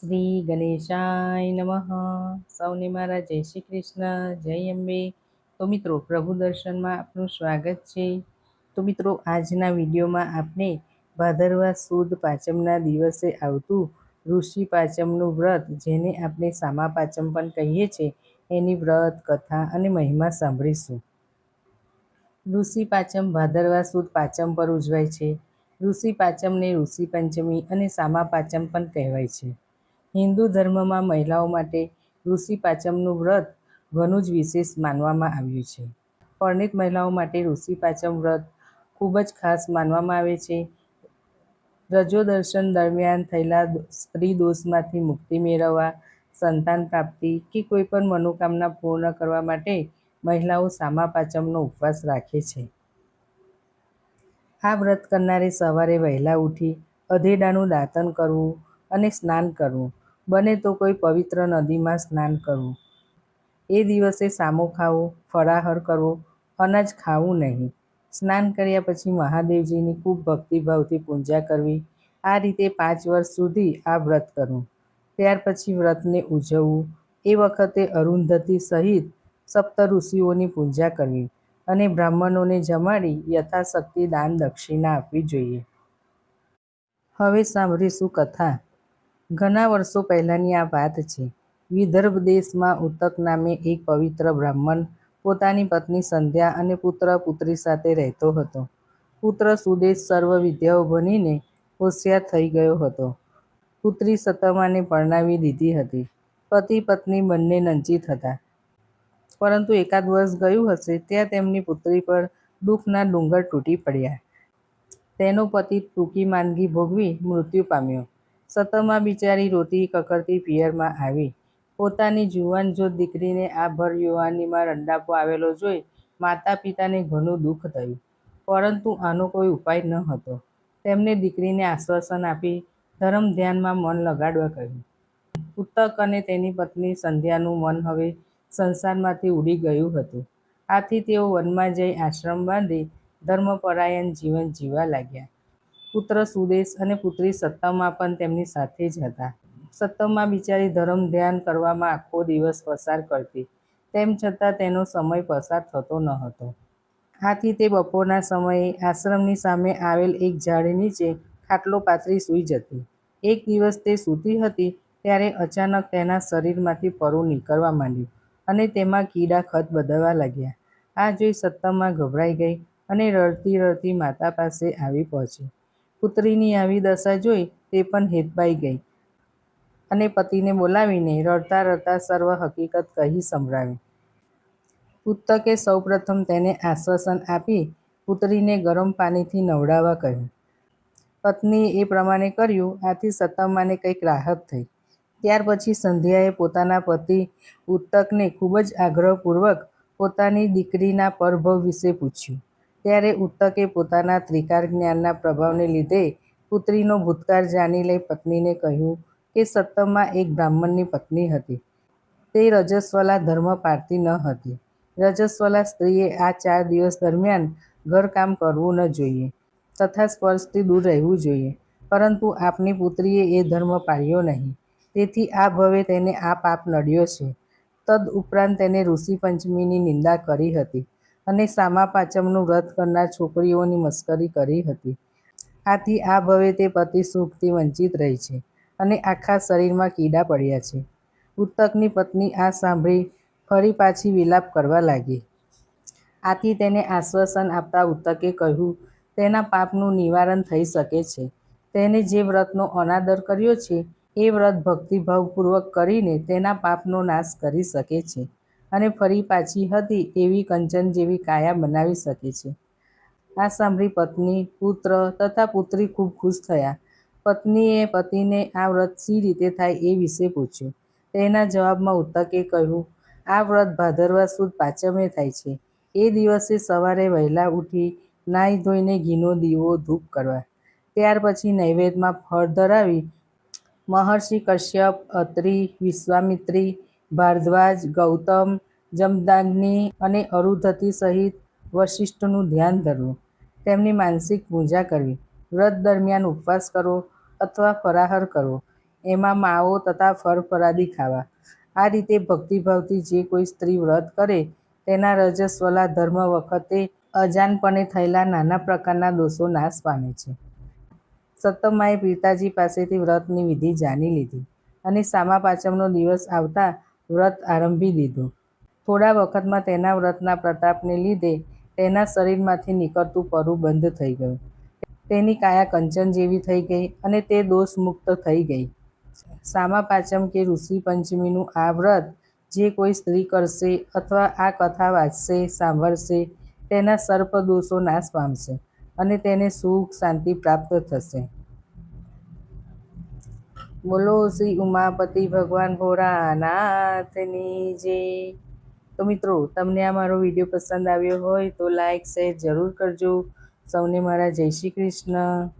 શ્રી ગણેશાય નમઃ. સૌને મારા જય શ્રી કૃષ્ણ, જય અંબે. તો મિત્રો, પ્રભુ દર્શનમાં આપનું સ્વાગત છે. તો મિત્રો, આજના વિડીયોમાં આપણે ભાદરવા સુદ પાંચમના દિવસે આવતું ઋષિ પાંચમનું વ્રત, જેને આપણે સામા પાંચમ પણ કહીએ છીએ, એની વ્રત, કથા અને મહિમા સાંભળીશું. ઋષિ પાંચમ ભાદરવા સુદ પાંચમ પર ઉજવાય છે. ઋષિ પાંચમને ઋષિ પંચમી અને સામા પાંચમ પણ કહેવાય છે. હિન્દુ ધર્મમાં મહિલાઓ માટે ઋષિ પાંચમનું વ્રત ઘણું જ વિશેષ માનવામાં આવ્યું છે. પરણિત મહિલાઓ માટે ઋષિ પાંચમ વ્રત ખૂબ જ ખાસ માનવામાં આવે છે. રજો દર્શન દરમિયાન થયેલા સ્ત્રી દોષમાંથી મુક્તિ મેળવવા, સંતાન પ્રાપ્તિ કે કોઈ પણ મનોકામના પૂર્ણ કરવા માટે મહિલાઓ સામા પાંચમનો ઉપવાસ રાખે છે. આ વ્રત કરનારે સવારે વહેલા ઉઠી અધેડાનું દાંતન કરવું અને સ્નાન કરવું. બને તો કોઈ પવિત્ર નદીમાં સ્નાન કરવું. એ દિવસે સામો ખાવો, ફળાહાર કરવો, અનાજ ખાવું નહીં. સ્નાન કર્યા પછી મહાદેવજીની ખૂબ ભક્તિભાવથી પૂજા કરવી. આ રીતે પાંચ વર્ષ સુધી આ વ્રત કરવું. ત્યાર પછી વ્રતને ઉજવવું. એ વખતે અરુંધતી સહિત સપ્ત ઋષિઓની પૂજા કરવી અને બ્રાહ્મણોને જમાડી યથાશક્તિ દાન દક્ષિણા આપવી જોઈએ. હવે સાંભળીશું કથા. ઘણા વર્ષો પહેલાંની આ વાત છે. વિદર્ભ દેશમાં ઉતક નામે એક પવિત્ર બ્રાહ્મણ પોતાની પત્ની સંધ્યા અને પુત્ર પુત્રી સાથે રહેતો હતો. પુત્ર સુદેશ સર્વ વિદ્યાઓ ભણીને હોશિયાર થઈ ગયો હતો. પુત્રી સતમાને પરણાવી દીધી હતી. પતિ પત્ની બંને નંચિત હતા. પરંતુ એકાદ વર્ષ ગયું હશે ત્યાં તેમની પુત્રી પર દુઃખના ડુંગર તૂટી પડ્યા. તેનો પતિ ટૂંકી માંદગી ભોગવી મૃત્યુ પામ્યો. સતમા બિચારી રોતી કકરતી પિયરમાં આવી. પોતાની જુવાન જો દીકરીને આ ભર યુવાનીમાં રંડાપો આવેલો જોઈ માતા પિતાને ઘણું દુઃખ થયું. પરંતુ આનો કોઈ ઉપાય ન હતો. તેમને દીકરીને આશ્વાસન આપી ધર્મ ધ્યાનમાં મન લગાડવા કહ્યું. ઉત્તક અને તેની પત્ની સંધ્યાનું મન હવે સંસારમાંથી ઉડી ગયું હતું. આથી તેઓ વનમાં જઈ આશ્રમ બાંધી ધર્મપરાયણ જીવન જીવવા લાગ્યા. પુત્ર સુદેશ અને પુત્રી સત્તમા પણ તેમની સાથે જ હતા. સત્તમા બિચારી ધર્મ ધ્યાન કરવામાં આખો દિવસ પસાર કરતી. તેમ છતાં તેનો સમય પસાર થતો ન હતો. આથી તે બપોરના સમયે આશ્રમની સામે આવેલ એક ઝાડ નીચે ખાટલો પાથરી સૂઈ જતી. એક દિવસ તે સૂતી હતી ત્યારે અચાનક તેના શરીરમાંથી પરું નીકળવા માંડ્યું અને તેમાં કીડા ખત બદલવા લાગ્યા. આ જોઈ સત્તમમાં ગભરાઈ ગઈ અને રડતી રડતી માતા પાસે આવી પહોંચી. પુત્રીની આવી દશા જોઈ તે પણ હેતબાઈ ગઈ અને પતિને બોલાવીને રડતા રડતા સર્વ હકીકત કહી સંભળાવી. પુસ્તકે સૌપ્રથમ તેને આશ્વાસન આપી પુત્રીને ગરમ પાણીથી નવડાવવા કહ્યું. પત્નીએ એ પ્રમાણે કર્યું, આથી સત્તમ્માને કંઈક રાહત થઈ. ત્યાર પછી સંધ્યાએ પોતાના પતિ ઉત્તકને ખૂબ જ આગ્રહપૂર્વક પોતાની દીકરીના પરભવ વિશે પૂછ્યું. ત્યારે ઉત્તકે પોતાના ત્રિકાર જ્ઞાનના પ્રભાવને લીધે પુત્રીનો ભૂતકાળ જાણી લઈ પત્નીને કહ્યું કે સત્તમમાં એક બ્રાહ્મણની પત્ની હતી. તે રજસ્વલા ધર્મ પાળતી ન હતી. રજસ્વલા સ્ત્રીએ આ ચાર દિવસ દરમિયાન ઘરકામ કરવું ન જોઈએ તથા સ્પર્શથી દૂર રહેવું જોઈએ. પરંતુ આપની પુત્રીએ એ ધર્મ પાળ્યો નહીં. તેથી આ ભવે તેને આ પાપ નડ્યો છે. તદ ઉપરાંત તેને ઋષિ પંચમીની નિંદા કરી હતી. અને સામા પાંચમનું વ્રત કરનાર છોકરીઓની મસ્કરી કરી હતી. આથી આ ભવે તે પતિ સુખથી વંચિત રહી છે અને આખા શરીરમાં કીડા પડ્યા છે. ઉત્તકની પત્ની આ સાંભળી ફરી પાછી વિલાપ કરવા લાગી. આથી તેને આશ્વાસન આપતા ઉત્તકે કહ્યું, તેના પાપનું નિવારણ થઈ શકે છે. તેને જે વ્રતનો અનાદર કર્યો છે, એ વ્રત ભક્તિભાવપૂર્વક કરીને તેના પાપનો નાશ કરી શકે છે. અને ફરી પાછી હતી એવી કંચન જેવી કાયા બનાવી શકે છે. આ સાંભળી પત્ની, પુત્ર તથા પુત્રી ખૂબ ખુશ થયા. પત્નીએ પતિને આ વ્રત સી રીતે થાય એ વિશે પૂછ્યું. તેના જવાબમાં ઉત્તકે કહ્યું, આ વ્રત ભાદરવા સુદ પાંચમે થાય છે. એ દિવસે સવારે વહેલા ઉઠી નાહી ધોઈને ઘીનો દીવો ધૂપ કરવા. ત્યાર પછી નૈવેદ્યમાં ફળ ધરાવી મહર્ષિ કશ્યપ, અત્રિ, વિશ્વામિત્રી ભારદ્વાજ, ગૌતમ, જમદાગ્નિ અને અરુધતી સહિત વશિષ્ઠનું ધ્યાન ધરવું. તેમની માનસિક પૂજા કરવી. વ્રત દરમિયાન ઉપવાસ કરવો અથવા ફરાહાર કરવો. એમાં માવો તથા ફળ ફરાદી ખાવા. આ રીતે ભક્તિભાવથી જે કોઈ સ્ત્રી વ્રત કરે, તેના રજસ્વલા ધર્મ વખતે અજાનપણે થયેલા નાના પ્રકારના દોષો નાશ પામે છે. સત્તમાએ પિતાજી પાસેથી વ્રતની વિધિ જાણી લીધી અને સામા પાંચમનો દિવસ આવતા વ્રત આરંભી દીધું. થોડા વખતમાં તેના વ્રતના પ્રતાપને લીધે તેના શરીરમાંથી નીકળતું પરુ બંધ થઈ ગયું. તેની કાયા કંચન જેવી થઈ ગઈ અને તે દોષ મુક્ત થઈ ગઈ. સામા પાંચમ કે ઋષિ પંચમીનું આ વ્રત જે કોઈ સ્ત્રી કરશે અથવા આ કથા વાંચશે, સાંભળશે, તેના સર્પ દોષો નાશ પામશે અને તેને સુખ, શાંતિ પ્રાપ્ત થશે. બોલો શ્રી ઉમાપતિ ભગવાન ભોળાનાથની જય તો મિત્રો, તમને આ મારો વીડિયો પસંદ આવ્યો હોય તો લાઈક, શેર જરૂર કરજો. સૌને મારા જય શ્રી કૃષ્ણ.